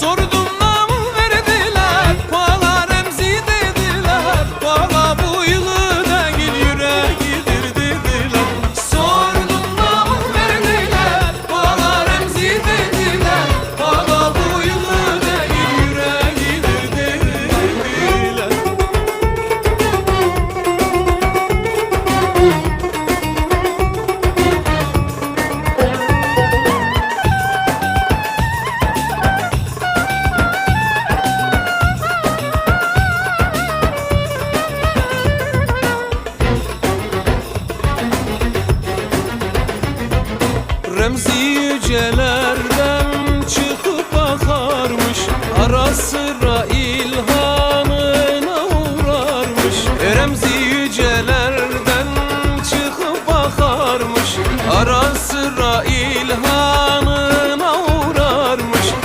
Sordum Remzi yücelerden çıkıp bakarmış Ara sıra ilhamına uğrarmış. Remzi yücelerden çıkıp bakarmış Ara sıra ilhamına